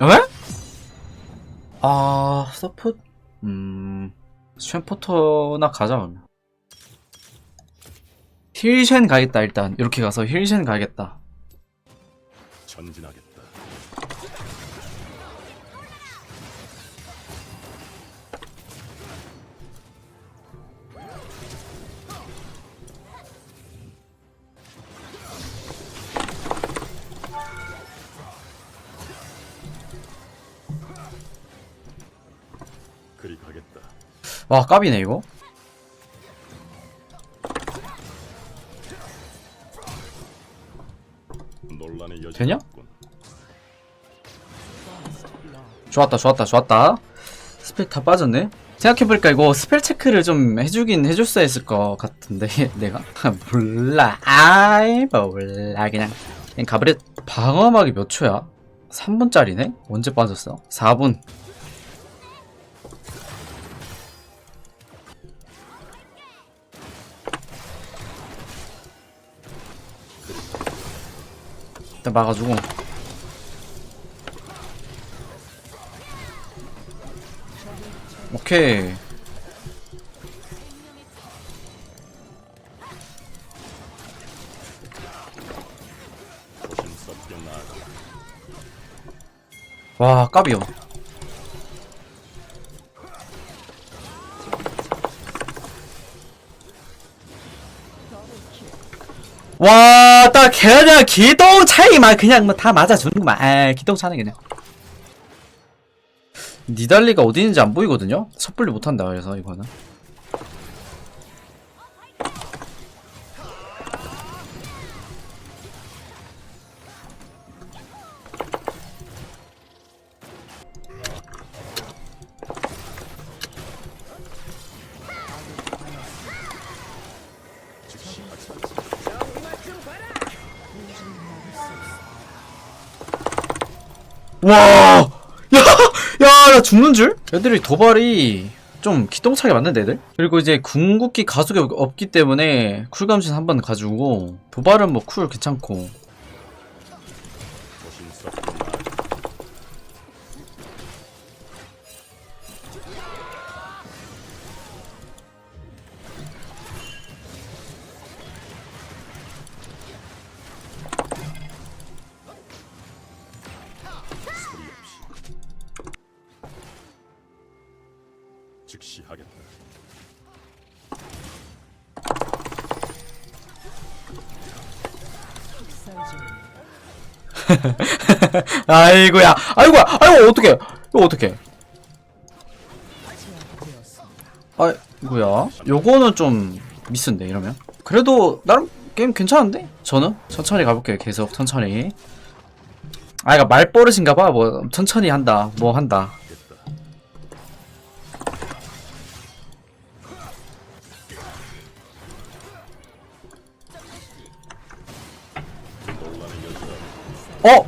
왜? 아, 서포, 음, 쉔포터나 가자, 그러면. 힐쉔 가겠다, 일단. 이렇게 가서 힐쉔 가겠다. 전진하겠다. 와, 까비네, 이거. 되냐? 좋았다, 좋았다, 좋았다. 스펠 다 빠졌네? 생각해보니까 이거 스펠 체크를 좀 해주긴 해줬어야 했을 것 같은데, 내가? 몰라. 아이, 몰라. 그냥. 그냥 가버렸. 방어막이 몇 초야? 3분짜리네? 언제 빠졌어? 4분. 일단 막아주고. 오케이. 와, 까비요. 와, 딱 그냥 기동 차이만 그냥 뭐 다 맞아주는구만. 아, 기동 차는 그냥. 니달리가 어디 있는지 안 보이거든요? 섣불리 못한다, 그래서 이거는. 와! 야! 야, 나 죽는 줄? 애들이 도발이 좀 기똥차게 맞는데, 애들? 그리고 이제 궁극기 가속이 없- 없기 때문에 쿨감신 한 번 가지고 도발은 뭐 쿨 괜찮고 즉시 하겠다. 아이고야 아이고야 아이고 어떡해 이거 어떡해. 아이고야 요거는 좀 미스인데 이러면. 그래도 나름 게임 괜찮은데? 저는? 천천히 가볼게요 계속 천천히. 아 이거 말버릇인가봐. 뭐 천천히 한다 뭐 한다 어?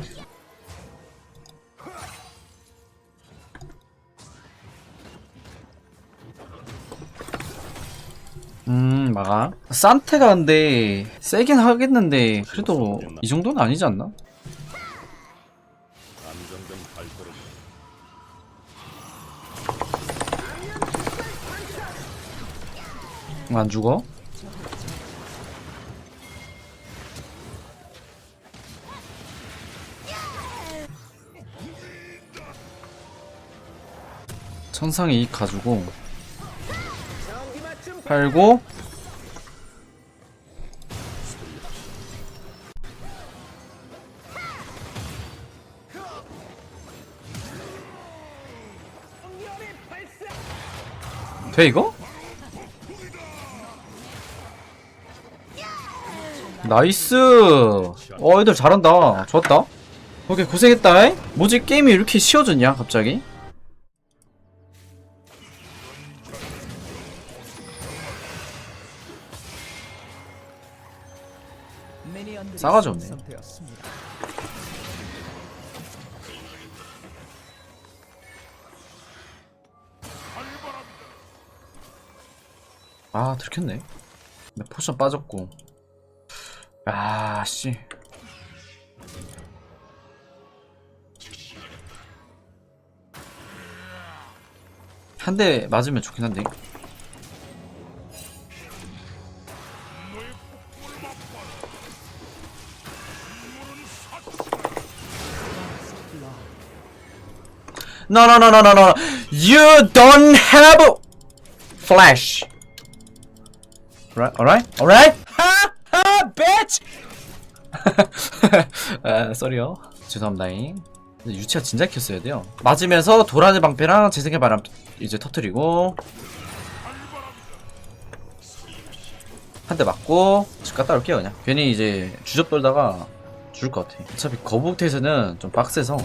음, 막아. 산테가 근데 세긴 하겠는데 그래도 이 정도는 아니지 않나? 안 죽어? 천상의 이익 가지고 팔고 돼 이거? 나이스! 어 애들 잘한다. 좋았다. 오케이 고생했다. 뭐지? 게임이 이렇게 쉬워졌냐 갑자기 싸가지 없네. 아 들켰네. 내 포션 빠졌고. 아 씨. 한 대 맞으면 좋긴 한데. No, no, no, no, no, no. You don't have flash. Right, alright, alright. Ha, ha, bitch. 아, 쏘리요. 죄송합니다잉. 유치가 진작 켰어야 돼요. 맞으면서 도라지 방패랑 재생의 바람 이제 터트리고 한 대 맞고 집 갔다 올게요 그냥. 괜히 이제 주접 돌다가 죽을 것 같아. 어차피 거북 태세는 좀 빡세서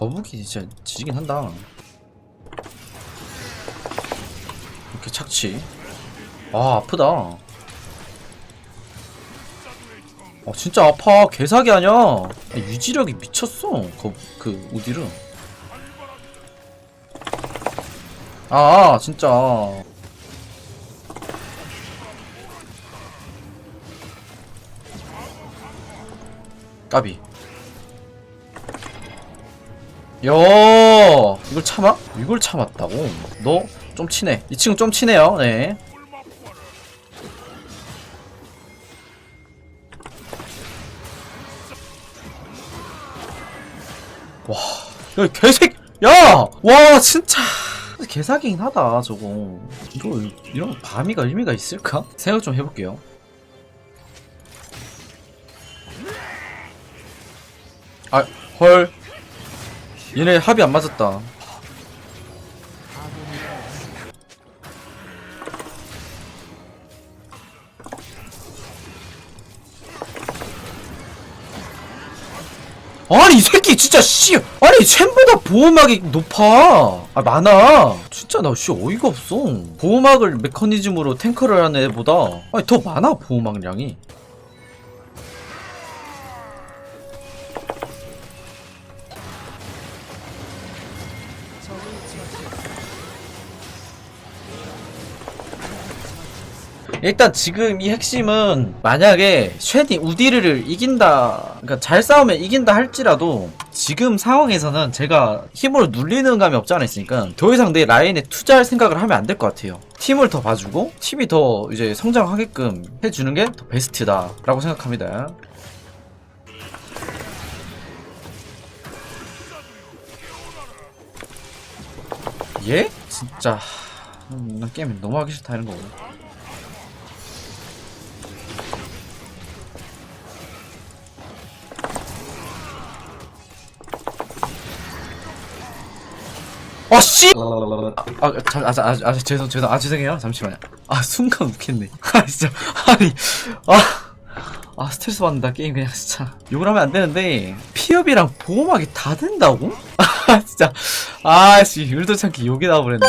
거북이 진짜 지지긴 한다. 이렇게 착취. 아 아프다. 어 진짜 아파 개사기 아냐 야, 유지력이 미쳤어 그, 그 우디르 아 진짜 까비 야 이걸 참아? 이걸 참았다고? 너 좀 치네 이 친구 좀 치네요 네 와, 야, 개색, 야! 와, 진짜. 개사기긴 하다, 저거. 이거, 이런 밤이가 의미가 있을까? 생각 좀 해볼게요. 아, 헐. 얘네 합이 안 맞았다. 아니 이 새끼 진짜 씨 아니 챔보다 보호막이 높아. 아 많아. 진짜 나 씨 어이가 없어. 보호막을 메커니즘으로 탱커를 하는 애보다. 아니 더 많아 보호막량이 일단 지금 이 핵심은 만약에 쉐디 우디르를 이긴다 그러니까 잘 싸우면 이긴다 할지라도 지금 상황에서는 제가 힘으로 눌리는 감이 없지 않아 있으니까 더 이상 내 라인에 투자할 생각을 하면 안 될 것 같아요. 팀을 더 봐주고 팀이 더 이제 성장하게끔 해주는 게 더 베스트다 라고 생각합니다. 예? 진짜. 음, 나 게임 너무 하기 싫다 이런 거 아, 씨! 아, 아, 자, 아, 자, 아, 아, 죄송, 죄송, 아, 죄송해요. 잠시만요. 아, 순간 웃겠네. 아, 진짜. 아니, 아. 아, 스트레스 받는다, 게임 그냥 진짜. 욕을 하면 안 되는데, 피업이랑 보호막이 다 된다고? 아, 진짜. 아, 씨, 일도 참기 욕이 나와버렸네.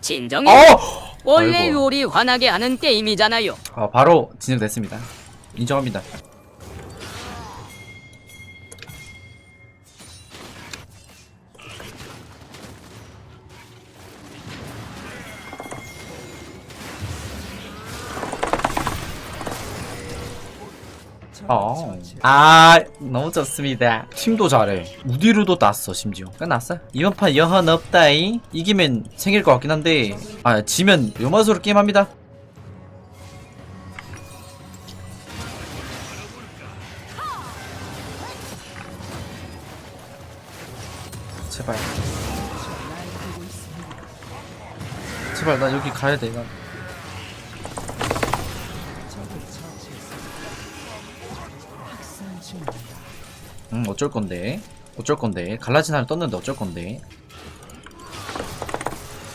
진정해. 어! 원래 아이고. 요리 화나게 하는 게임이잖아요. 아, 바로 진행됐습니다. 인정합니다. 어. 아, 너무 좋습니다. 팀도 잘해. 우디르도 났어, 심지어. 끝났어. 이번 판 여한 없다이. 이기면 생길 것 같긴 한데, 아, 지면 요마소로 게임합니다. 제발. 제발, 나 여기 가야 돼, 난. 음, 어쩔 건데. 어쩔 건데. 갈라진 하늘 떴는데 어쩔 건데.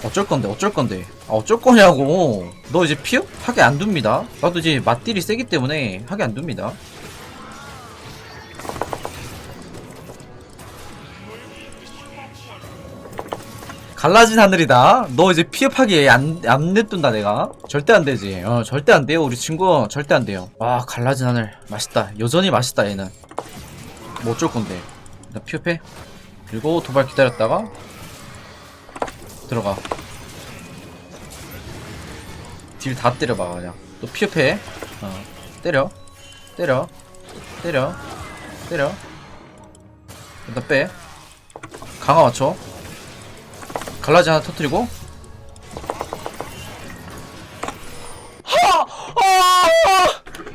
어쩔 건데, 어쩔 건데. 아, 어쩔 거냐고. 너 이제 피업? 하게 안 둡니다. 나도 이제 맛딜이 세기 때문에 하게 안 둡니다. 갈라진 하늘이다. 너 이제 피업하기 안, 안 냅둔다, 내가. 절대 안 되지. 어, 절대 안 돼요, 우리 친구. 절대 안 돼요. 와, 갈라진 하늘. 맛있다. 여전히 맛있다, 얘는. 뭐 어쩔 건데. 나 피업해. 그리고 도발 기다렸다가. 들어가. 딜 다 때려봐, 그냥. 또 피업해. 어. 때려. 때려. 때려. 때려. 일단 빼. 강화 맞춰. 갈라지 하나 터뜨리고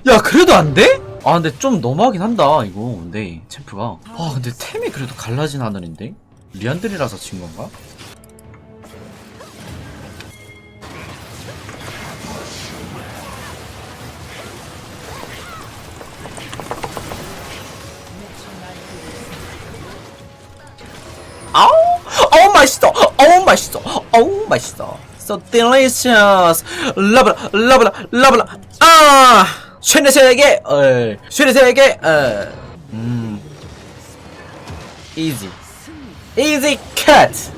야 그래도 안 돼? 아 근데 좀 너무하긴 한다 이거 근데 챔프가. 아 근데 템이 그래도 갈라진 하늘인데? 리안들이라서 진 건가? 아우! 어우 맛있어! 어우 맛있어! 어우 맛있어! So delicious! 러브라 러브라 러브라 아 세계 어 세계 어음 easy. Easy cut